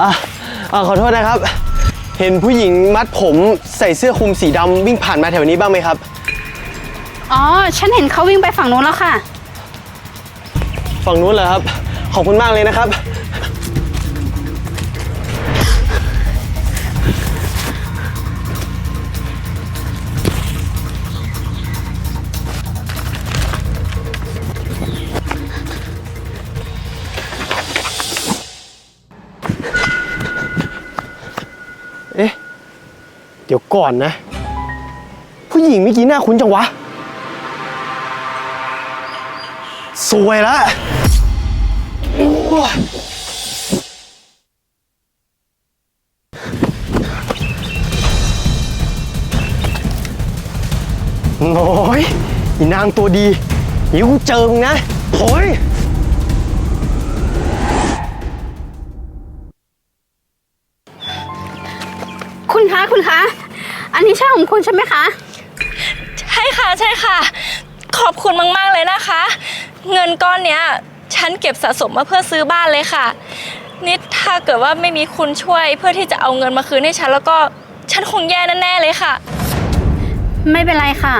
อ่าขอโทษนะครับ เห็นผู้หญิงมัดผมใส่เสื้อคลุมสีดำวิ่งผ่านมาแถวนี้บ้างไหมครับ อ๋อ ฉันเห็นเขาวิ่งไปฝั่งนู้นแล้วค่ะ ฝั่งนู้นเหรอครับ ขอบคุณมากเลยนะครับ เดี๋ยวก่อนนะ ผู้หญิงเมื่อกี้หน้าคุ้นจังวะ สวยละโอ้ยโอยอีนางตัวดีเดี๋ยวกูเจอมึงนะโอย คุณคะคุณคะ อันนี้ใช่ของคุณใช่ไหมคะ ใช่ค่ะใช่ค่ะ ขอบคุณมากๆเลยนะคะ เงินก้อนเนี้ยฉันเก็บสะสมมาเพื่อซื้อบ้านเลยค่ะ นี่ถ้าเกิดว่าไม่มีคุณช่วยเพื่อที่จะเอาเงินมาคืนให้ฉันแล้วก็ฉันคงแย่แน่ๆเลยค่ะ ไม่เป็นไรค่ะ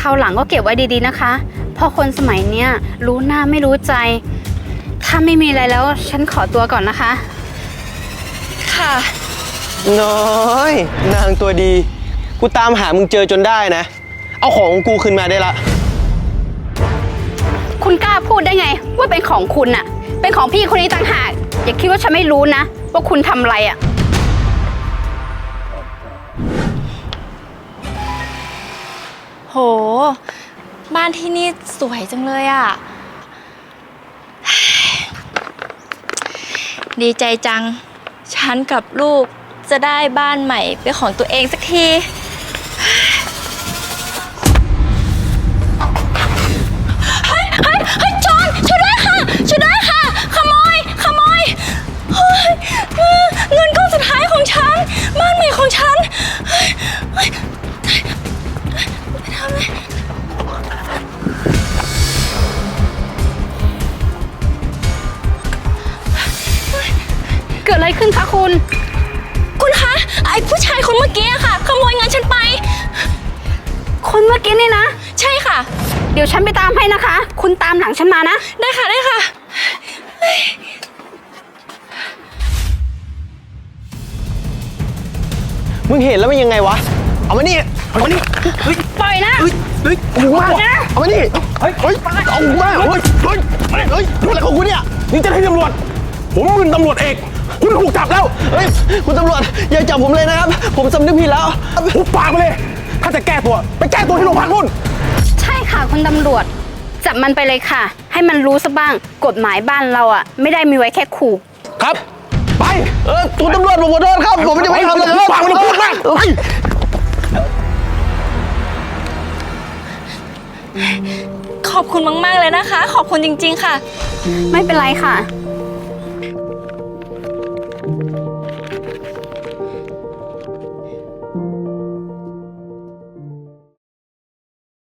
คราวหลังก็เก็บไว้ดีๆนะคะ เพราะคนสมัยเนี้ยรู้หน้าไม่รู้ใจ ถ้าไม่มีอะไรแล้วฉันขอตัวก่อนนะคะ ค่ะ น้อย นางตัวดี กูตามหามึงเจอจนได้นะ เอาของของกูคืนมาได้ละ คุณกล้าพูดได้ไง ว่าเป็นของคุณอะเป็นของพี่คนนี้ต่างหาก อย่าคิดว่าฉันไม่รู้นะ ว่าคุณทำอะไรอะโห บ้านที่นี่สวยจังเลยอะ่ะ ดีใจจัง ฉันกับลูก จะได้บ้านใหม่เป็นของตัวเองสักที เฮ้ยเฮ้ยเฮ้ยจอนช่วยด้วยค่ะ ช่วยด้วยค่ะ ขโมย ขโมยเฮ้ยเงินก้อนสุดท้ายของฉัน บ้านใหม่ของฉันเฮ้ยเฮ้ยไปทำเลย เกิดอะไรขึ้นคะคุณ อ้ผู้ชายคนเมื่อกี้อะค่ะ ขโมยเงินฉันไป คนเมื่อกี้นี่นะ ใช่ค่ะ เดี๋ยวฉันไปตามให้นะคะ คุณตามหลังฉันมานะ ได้ค่ะได้ค่ะ มึงเห็นแล้วมันยังไงวะ เอามานี่ เอามานี่ เฮ้ย ปล่อยนะ เฮ้ย เฮ้ยเอามาเอามานี่ เฮ้ย เฮ้ยเอามาเฮ้ย เฮ้ยเฮ้ยเฮ้ยทำอะไรของกูเนี่ย นี่เจะให้ตำรวจ ผมเป็นตำรวจเอก คุณถูกจับแล้วเฮ้ยคุณตำรวจอย่าจับผมเลยนะครับ ผมสำนึกผิดแล้ว หุบปากไปเลย ถ้าจะแก้ตัว ไปแก้ตัวที่โรงพักนู่น ใช่ค่ะคุณตำรวจ จับมันไปเลยค่ะ ให้มันรู้ซะบ้างกฎหมายบ้านเราอะ ไม่ได้มีไว้แค่ขู่ครับ ไป เออคุณตำรวจผมขอโทษครับ ผมไม่ได้ไม่ทำเลยครับปากมันพูดมากเฮ้ยขอบคุณมาก ๆ เลยนะคะ ขอบคุณจริง ๆ ค่ะ ไม่เป็นไรค่ะ